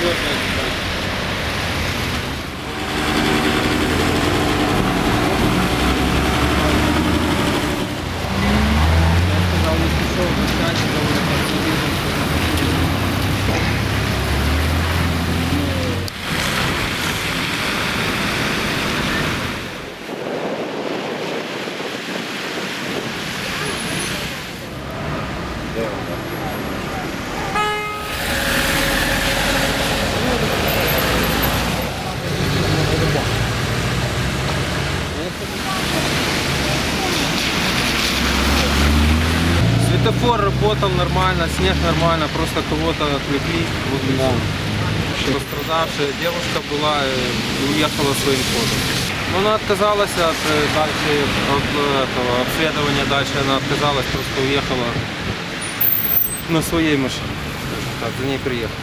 good. Светофор работал нормально, снег нормально, просто кого-то отвлекли. Вот и всё. Пострадавшая девушка была э, и уехала своим ходом. Но она отказалась от, э, дальше, от э, этого обследования дальше, она отказалась, просто уехала на своей машине. скажем Так, за ней приехал.